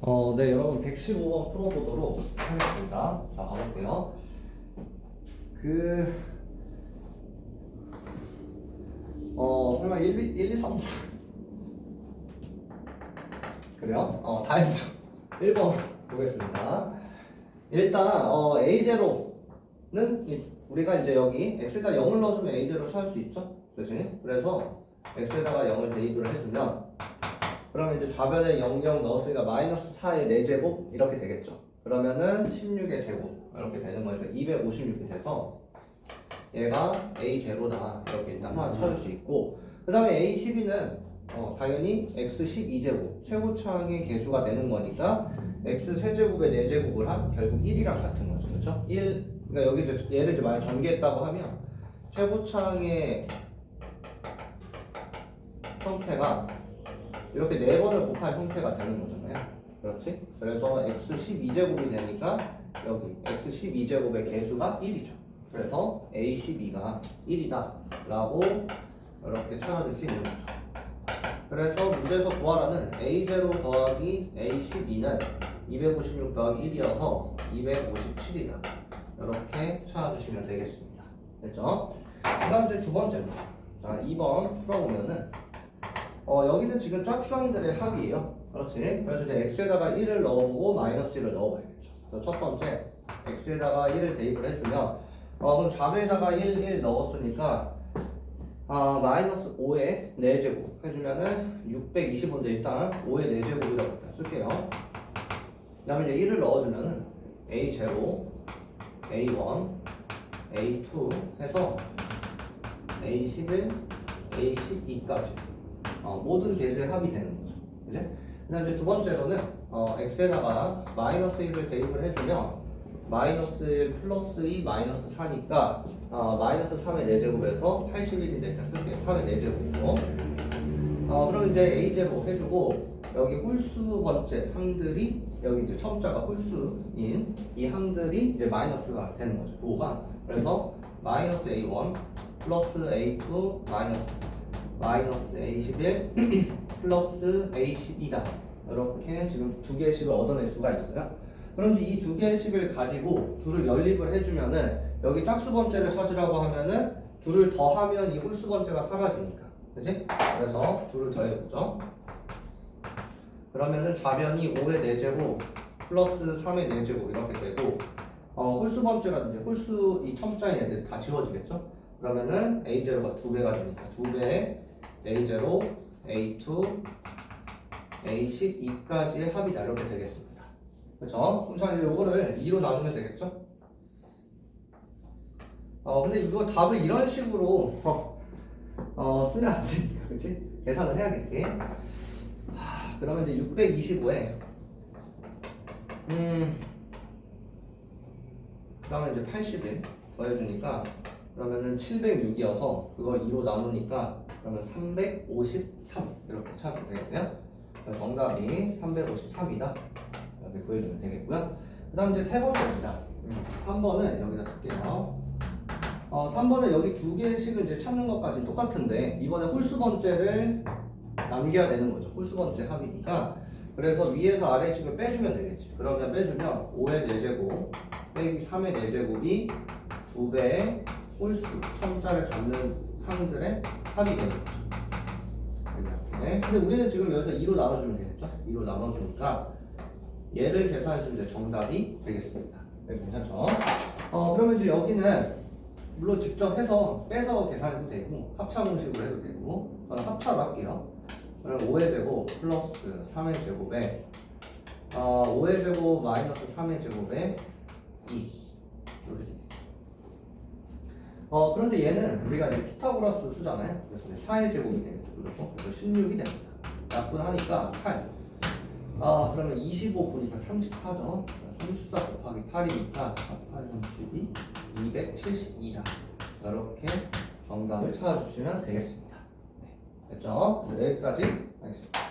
어, 네, 여러분 115번 풀어보도록 하겠습니다. 자, 가볼게요. 그, 어, 설마 1, 2, 1, 2, 3. 그래요? 어, 다행이죠. 1번 보겠습니다. 일단, 어, A0는 우리가 이제 여기 x에다 0을 넣어주면 A0 찾을 수 있죠? 그지? 그래서 x에다가 0을 대입을 해주면 그러면 이제 좌변에 0, 0 넣었으니까 마이너스 4의 4제곱 이렇게 되겠죠. 그러면은 16의 제곱 이렇게 되는 거니까 256이 돼서 얘가 A0다 이렇게 일단 하나 찾을 수 있고 그 다음에 A12는 어, 당연히 X12제곱 최고차항의 개수가 되는 거니까 X 세제곱에 4제곱을 한 결국 1이랑 같은 거죠. 그렇죠? 1 그러니까 여기 이제 얘를 이제 만약 전개했다고 하면 최고차항의 형태가 이렇게 네 번을 곱한 형태가 되는 거잖아요. 그렇지? 그래서 x 12제곱이 되니까 여기 x 12제곱의 개수가 1이죠. 그래서 a 12가 1이다 라고 이렇게 찾아줄 수 있는 거죠. 그래서 문제에서 구하라는 a0 더하기 a 12는 256 더하기 1이어서 257이다. 이렇게 찾아주시면 되겠습니다. 됐죠? 그 다음 이제 두 번째로 자 2번 풀어보면은 어, 여기는 지금 짝수항들의 합이에요. 그렇지. 그래서 이제 x에다가 1을 넣어보고 마이너스 1을 넣어봐야겠죠. 그래서 첫 번째 x에다가 1을 대입을 해주면 어, 그럼 좌변에다가 1, 1 넣었으니까 아, 마이너스 5의 4제곱 해주면은 625인데 일단 5의 4제곱이라고 일단 쓸게요. 그 다음에 이제 1을 넣어주면은 a0, a1, a2 해서 a11, a12까지 어, 모든 개수의 합이 되는 거죠. 그지? 그다음 이제 두 번째로는 어, x에다가 마이너스 1을 대입을 해주면 마이너스 1 플러스 2 마이너스 4니까 어, 마이너스 3의 4제곱에서 81인데 일단 쓸게요. 3의 4제곱으로 어, 그럼 이제 a제곱 해주고 여기 홀수 번째 항들이 여기 이제 첨자가 홀수인 이 항들이 이제 마이너스가 되는 거죠. 부호가 그래서 마이너스 a1 플러스 a2 마이너스 마이너스 A11 플러스 A12다. 이렇게 지금 두 개의 식을 얻어낼 수가 있어요. 그럼 이제 이두 개의 식을 가지고 둘을 연립을 해주면은 여기 짝수 번째를 찾으라고 하면은 둘을 더하면 이 홀수 번째가 사라지니까. 그지? 그래서 둘을 더해보죠. 그러면은 좌변이 5의 4제곱 플러스 3의 4제곱 이렇게 되고 어, 홀수 번째라든지 홀수 이 첨자인 애들이 다 지워지겠죠? 그러면은 A0가 두 배가 됩니다. 두 배의 A0, A2, A12까지의 합이다 이렇게 되겠습니다. 그렇죠? 그럼 자 이제 이거를 2로 나누면 되겠죠? 어 근데 이거 답을 이런 식으로 어, 어 쓰면 안 되니까 그렇지? 계산을 해야겠지. 하, 그러면 이제 625에 음 그다음에 이제 80을 더해주니까 그러면은 706이어서 그걸 2로 나누니까 그러면 353 이렇게 찾으면. 그래서 정답이 353이다. 이렇게 구해주면 되겠고요. 그 다음 이제 세 번째입니다. 3번은 여기다 쓸게요. 어, 3번은 여기 두 개의 식을 이제 찾는 것까지 똑같은데 이번에 홀수 번째를 남겨야 되는 거죠. 홀수 번째 합이니까 그래서 위에서 아래 식을 빼주면 되겠지. 그러면 빼주면 5의 4제곱 빼기 3의 4제곱이 두 배의 홀수 첨자를 갖는 항들의 합이 되는 거죠. 이렇게. 근데 우리는 지금 여기서 2로 나눠주면 되겠죠? 2로 나눠주니까 얘를 계산해주면 이제 정답이 되겠습니다. 네, 괜찮죠? 어, 그러면 이제 여기는 물론 직접 해서 빼서 계산해도 되고 합차 공식으로 해도 되고 저는 합차로 할게요. 그럼 5의 제곱 플러스 3의 제곱에 어, 5의 제곱 마이너스 3의 제곱에 2 이렇게 되겠죠. 어 그런데 얘는 우리가 이제 피타고라스 수잖아요. 그래서 이제 4의 제곱이 되겠죠. 무조건. 그래서 16이 됩니다. 약분하니까 8. 아 그러면 25 보니까 34죠. 34 곱하기 8이니까 8, 32, 272다. 이렇게 정답을 찾아주시면 되겠습니다. 네, 됐죠? 여기까지 하겠습니다.